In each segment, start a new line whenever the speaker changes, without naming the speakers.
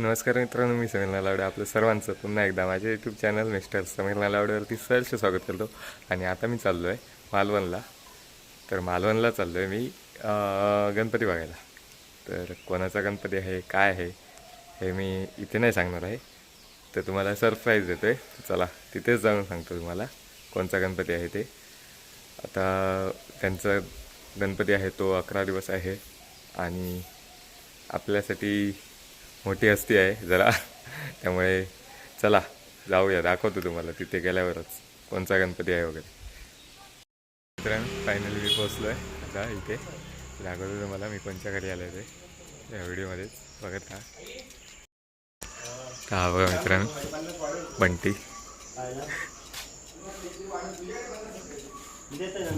नमस्कार मित्रांनो मी समीर नालावडे आपलं सर्वांचं पुन्हा एकदा माझ्या यूट्यूब चॅनल मिस्टर समीर नालावडेवरती सहर्ष स्वागत करतो. आणि आता मी चाललो आहे मालवणला. तर मालवणला चाललो आहे मी गणपती बघायला. तर कोणाचा गणपती आहे काय आहे हे मी इथे नाही सांगणार आहे. तर तुम्हाला सरप्राईज देतो आहे चला तिथेच जाऊन सांगतो तुम्हाला कोणचा गणपती आहे ते. आता त्यांचा गणपती आहे तो अकरा दिवस आहे. आणि आपल्यासाठी मोठी हस्ती आहे जरा. त्यामुळे चला जाऊया दाखवतो तुम्हाला तिथे गेल्यावरच कोणचा गणपती आहे वगैरे. मित्रांनो फायनली मी पोचलो आहे आता इथे दाखवतो तुम्हाला मी कोणच्या घरी आलो ते. या व्हिडिओमध्येच बघत राहा. हा बघा मित्रांनो बंटी.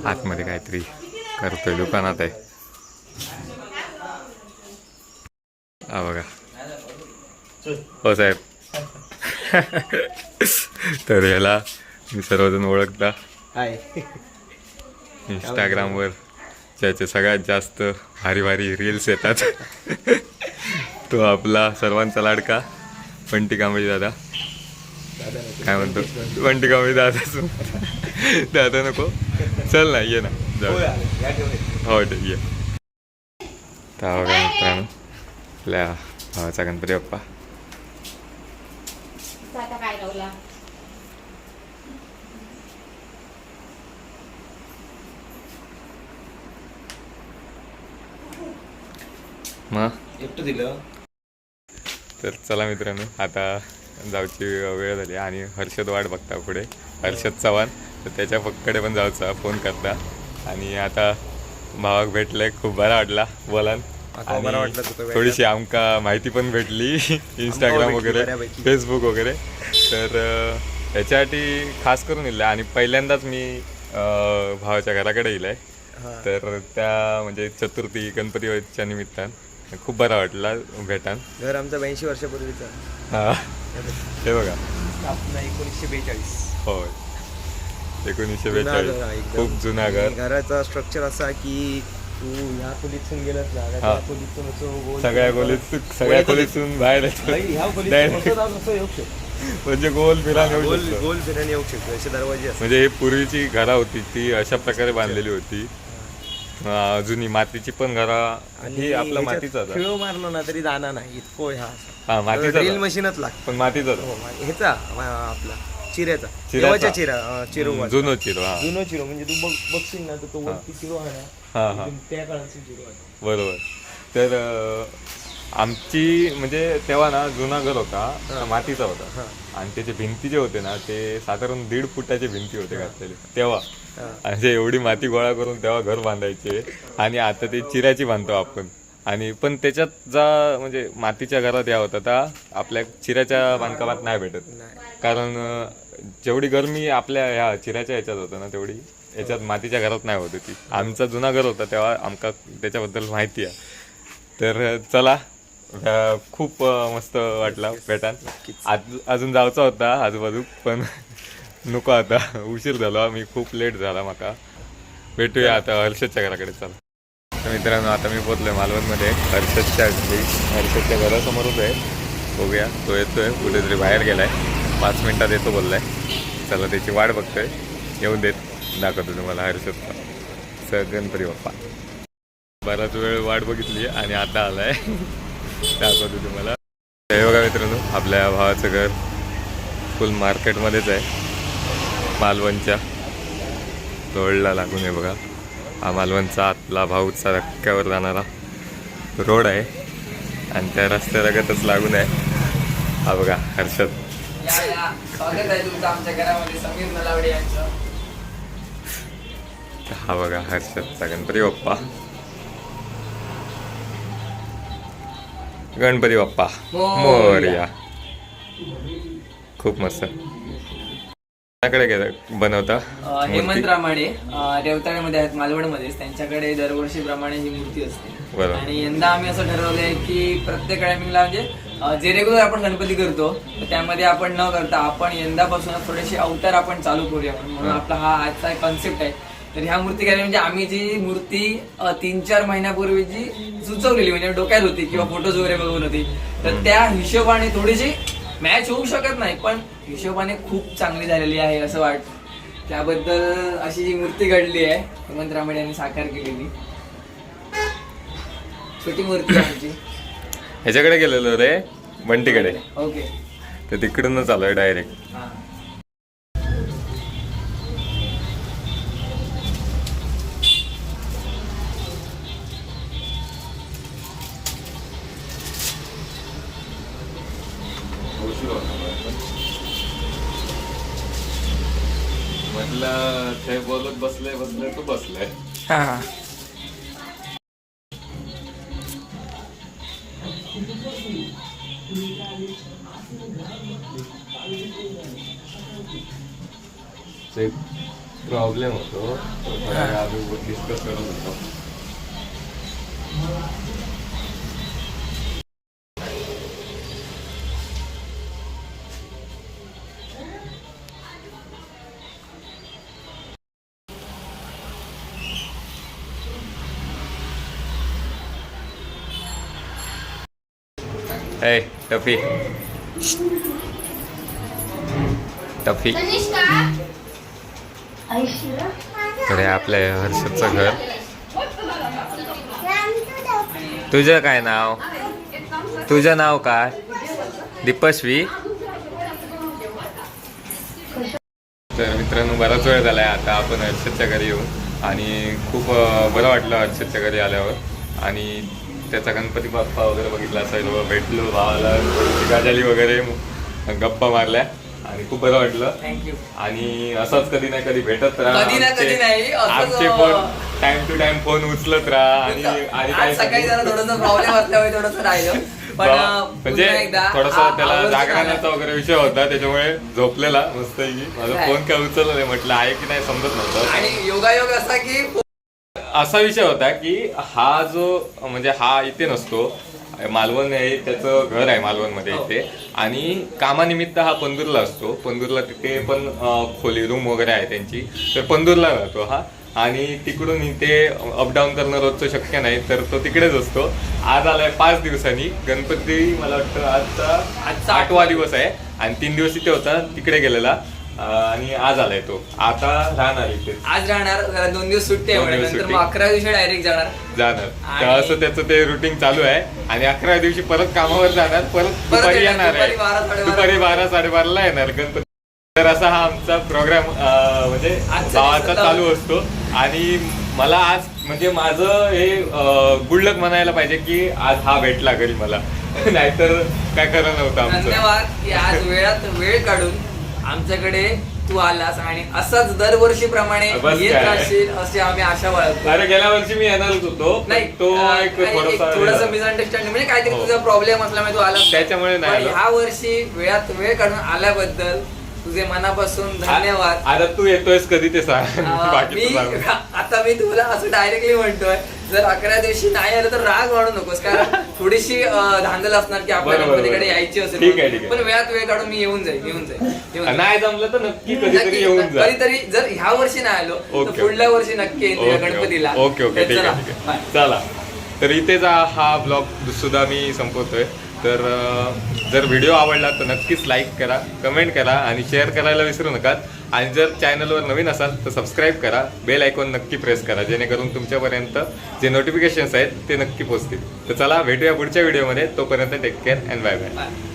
आतमध्ये काहीतरी करतोय दुकानात आहे. हा बघा. हो साहेब. तर याला मी सर्वजण ओळखता. इंस्टाग्रामवर ज्याचे सगळ्यात जास्त भारी भारी रील्स येतात. तो आपला सर्वांचा लाडका बंटी कांबळी दादा. काय म्हणतो? बंटी कांबळी दादा दादा नको. चल ना ये ना. जाऊ. हो ठीक आहे. तर मित्रांनो. आपल्या भावाचा गणपती बाप्पा. मग?
एकटं दिलं.
तर चला मित्रांनो आता जाऊची वेळ झाली आणि हर्षद वाट बघता पुढे. हर्षद चव्हाण तर त्याच्या पक्कडे पण जाऊचा फोन करता. आणि आता भावाक भेटलंय खूप बरा वाटला बोलान
बरा वाटला.
थोडीशी आमका माहिती पण भेटली इंस्टाग्राम वगैरे. फेसबुक वगैरे. तर अं, त्याच्यासाठी खास करून इलं आणि पहिल्यांदाच मी भावाच्या घराकडे येईल
हा.
तर त्या म्हणजे चतुर्थी गणपतीच्या निमित्तान खूप बरा वाटला भेटान
घर आमचा ब्याऐंशी वर्षापूर्वीचा.
हा. हे बघा.
एकोणीसशे बेचाळीस.
होय. एकोणीसशे
हा
बेचाळीस. खूप जुना घर.
घराचा स्ट्रक्चर असा की तू ह्या खोलीतून गेलास ना
हा.
त्या खोलीतून
सगळ्या खोलीत सगळ्या खोलीतून बाहेर
ह्या खोलीतून
म्हणजे गोल फिरान येऊ
गोल
शकतो.
गोल फिराने येऊ शकतो असे दरवाजे असतात
म्हणजे ही पूर्वीची घरा होती ती अशा प्रकारे बांधलेली होती. अं, जुनी मातीची पण घरा. ही आपला
ह्याच्यात
मातीचा होता.
खिळो मारलो ना तरी जाणार नाही इतको ह्या
हा मातीचा
ड्रिल
होता.
मशीनच लागतो.
पण मातीचा
हो, ह्याचा आपला चिऱ्याचा.
चिऱ्याचा.
देवाच्या चिरा अं, चिरो वाला.
जुनो चिरो हा.
जुनो चिरो म्हणजे तू बघ बघशील ना तर तो वरती चिरो आहे
हा हा.
त्या काळाचा चिरो आहे.
बरोबर. तर अं, आमची म्हणजे तेव्हा ना जुना घर होता मातीचा होता. आणि त्याचे भिंती जे होते ना ते साधारण दीड फुटाचे भिंती होते घातलेले तेव्हा. म्हणजे एवढी माती गोळा करून तेव्हा घर बांधायचे आणि आता ते चिऱ्याची बांधतो आपण. आणि पण त्याच्यात जा म्हणजे मातीच्या घरात या होता त्या आपल्या चिऱ्याच्या बांधकामात नाही भेटत. कारण जेवढी गरमी आपल्या ह्या चिऱ्याच्या ह्याच्यात होतं ना तेवढी याच्यात मातीच्या घरात नाही होत होती. आमचा जुना घर होता तेव्हा आमका त्याच्याबद्दल माहिती आहे. तर चला खूप मस्त वाटला भेटान आज अजून जायचा होता आजूबाजू पण नको आता. उशीर झाला. मी खूप लेट झाला माका. भेटूया आता हर्षदच्या घराकडे. चला. तर मित्रांनो आता मी पोचलोय मालवणमध्ये. हर्षदच्या घरी. हर्षदच्या घरासमोरच आहे. बघूया. तो येतोय. कुठेतरी बाहेर गेलाय. पाच मिनिटात येतो बोललाय. चला त्याची वाट बघतोय. येऊन देत. दाखवतो तुम्हाला हर्षदचा सर गणपती बाप्पा. बराच वेळ वाट बघितली आणि आता आलाय. दाखवतो तुम्हाला. हे बघा मित्रांनो आपल्या भावाचं घर फुल मार्केटमध्येच आहे. मालवणच्या रोडला लागून आहे बघा. हा मालवणचा आतला भाऊचा रक्क्यावर जाणारा रोड आहे. आणि त्या रस्त्यालगतच लागून आहे. हा बघा हर्षद. हा बघा हर्षदचा गणपती बाप्पा. गणपती बाप्पा. मोरया. खूप मस्त. कोणाकडे बनवता?
हेमंत रामाडे अं, रेवताळ्यामध्ये आहेत मालवणमध्येच. त्यांच्याकडे दरवर्षीप्रमाणे ही मूर्ती असते.
बरोबर.
आणि यंदा आम्ही असं ठरवलंय की प्रत्येक टायमिंगला म्हणजे अं, जे रेग्युलर आपण गणपती करतो तर त्यामध्ये आपण न करता आपण यंदापासून थोडेसे अवतार आपण चालू करूया. म्हणून म्हणून आपला हा आजचा कॉन्सेप्ट आहे. तर ह्या मूर्ती काय म्हणजे आम्ही जी मूर्ती तीन चार महिन्यापूर्वी जी सुचवलेली म्हणजे डोक्यात होती किंवा फोटोज वगैरे बघून होती तर त्या हिशोबाने थोडीशी मॅच होऊ शकत नाही पण हिशोबाने खूप चांगली झालेली आहे असं वाटतं त्याबद्दल अशी जी मूर्ती घडली आहे हेमंत रामडे यांनी साकार केलेली. छोटी मूर्ती आहे आमची.
ह्याच्याकडे गेलेलो रे बंटीकडे
ओके.
तर तिकडूनच आलोय डायरेक्ट
हा.
ते बोलत बसले बसले तू बसलाय
हा. हा
प्रॉब्लेम होतो. आम्ही डिस्कस करत होतो. ए टफी टफी तर हे आपल्या हर्षदचं घर. तुझं काय नाव? तुझं नाव काय? दीपश्वी. तर मित्रांनो बराच वेळ झालाय. आता आपण हर्षदच्या घरी येऊ. आणि खूप बरं वाटलं हर्षदच्या घरी आल्यावर. आणि त्याचा गणपती बाप्पा वगैरे बघितला सर्व भेटलो भावाला गाजाली वगैरे गप्पा मारल्या आणि खूप बरं वाटलं.
थँक्यू
आणि असंच कधी ना कधी भेटत राहा.
कधी ना कधी नाही,
आमचे phone time to time phone उचलत राहा आणि आणि
आज सकाळी जरा थोडस प्रॉब्लेम असल्यामुळे थोडस राहिलं. पण अं,
म्हणजे
पुन्हा एकदा
थोडासा
आ-
त्याला
आवर्जून
जागरणाचा. वगैरे विषय होता त्याच्यामुळे झोपलेला मस्त माझा
काय?
फोन काय उचलला नाही म्हटलं आहे की नाही समजत नव्हतं.
आणि योगायोग असा की
असा विषय होता की हा जो म्हणजे हा इथे नसतो. मालवण हे त्याचं घर आहे मालवणमध्ये
हो.
इथे. आणि कामानिमित्त हा पंदूरला असतो. पंदूरला तिथे पण खोली रूम वगैरे आहे त्यांची. तर पंदूरला राहतो हा. आणि तिकडून इथे अपडाऊन करणं रोजचं शक्य नाही तर तो तिकडेच असतो. आज आलाय पाच दिवसांनी. गणपती मला वाटतं आजचा
आजचा
आठवा दिवस आहे. आणि तीन दिवस इथे होता तिकडे गेलेला. आणि आज आलाय तो. आता राहणार इथे.
आज राहणार जरा दोन दिवस सुट्टी आहे
दोन
म्हणे
दिवस
नंतर
सुट्टी.
अकरा दिवशी डायरेक्ट जाणार.
जाणार. तर असं त्याचं ते रुटीन चालू आहे. आणि अकरा दिवशी परत कामावर जाणार परत दुपारी
येणार,
येणार
दुपारी बारा,
आहे
साडेबारा.
दुपारी बारा साडेबाराला येणार गणपती. तर असा हा आमचा प्रोग्राम म्हणजे भावाचा
दिवस
चालू असतो. आणि मला आज म्हणजे माझं हे गुडलक म्हणायला पाहिजे की आज हा भेटला घरी मला. नाहीतर काय खरं नव्हतं आमचं.
धन्यवाद की आज वेळात वेळ काढून आमच्याकडे तू आलास आणि असंच दरवर्षीप्रमाणे
बस
येत
काय.
राहशील अशी आम्ही आशा बाळगतो
अरे गेल्या वर्षी मी येणारच होतो
नाही
तो
अं,
एक
काही-
थोडासा
थोडंसं मिसअंडरस्टँडिंग म्हणजे काहीतरी
हो.
तुझा प्रॉब्लेम असल्यामुळे तू आला
त्याच्यामुळे नाही आलो.
ह्या वर्षी वेळात वेळ काढून आल्याबद्दल तुझे मनापासून धन्यवाद
आता तू येतोयस कधी ते सांग
मी आता मी तुला असं डायरेक्टली म्हणतोय जर अकरा दिवशी नाही आलं तर राग वाढू नकोस कारण थोडीशी धांदल असणार की आपल्या
बरोबर, बरोबर.
यायची असेल
ठीक आहे, ठीक आहे.
पण वेळात वेळ काढून मी येऊन जाईल येऊन जाईल येऊन जाईल.
नाही जमलं तर नक्की कधीतरी
नक्की,
येऊन जा
कधीतरी जर ह्या वर्षी नाही आलो तर
ओके.
पुढल्या वर्षी नक्की येईन तुझ्या
ओके,
गणपतीला
ओके ओके
तर
ठीक
चला,
आहे ठीक
बाय.
आहे चला तर इथेच हा- हा ब्लॉग सुद्धा मी संपवतोय तर जर व्हिडिओ आवडला तर नक्कीच लाईक करा कमेंट करा आणि शेअर करायला विसरू नका. आणि जर चॅनलवर नवीन असाल तर सबस्क्राईब करा. बेल आयकॉन नक्की प्रेस करा जेणेकरून तुमच्यापर्यंत जे नोटिफिकेशन्स आहेत ते नक्की पोचतील. तर चला भेटूया पुढच्या व्हिडिओमध्ये तोपर्यंत take care and bye
bye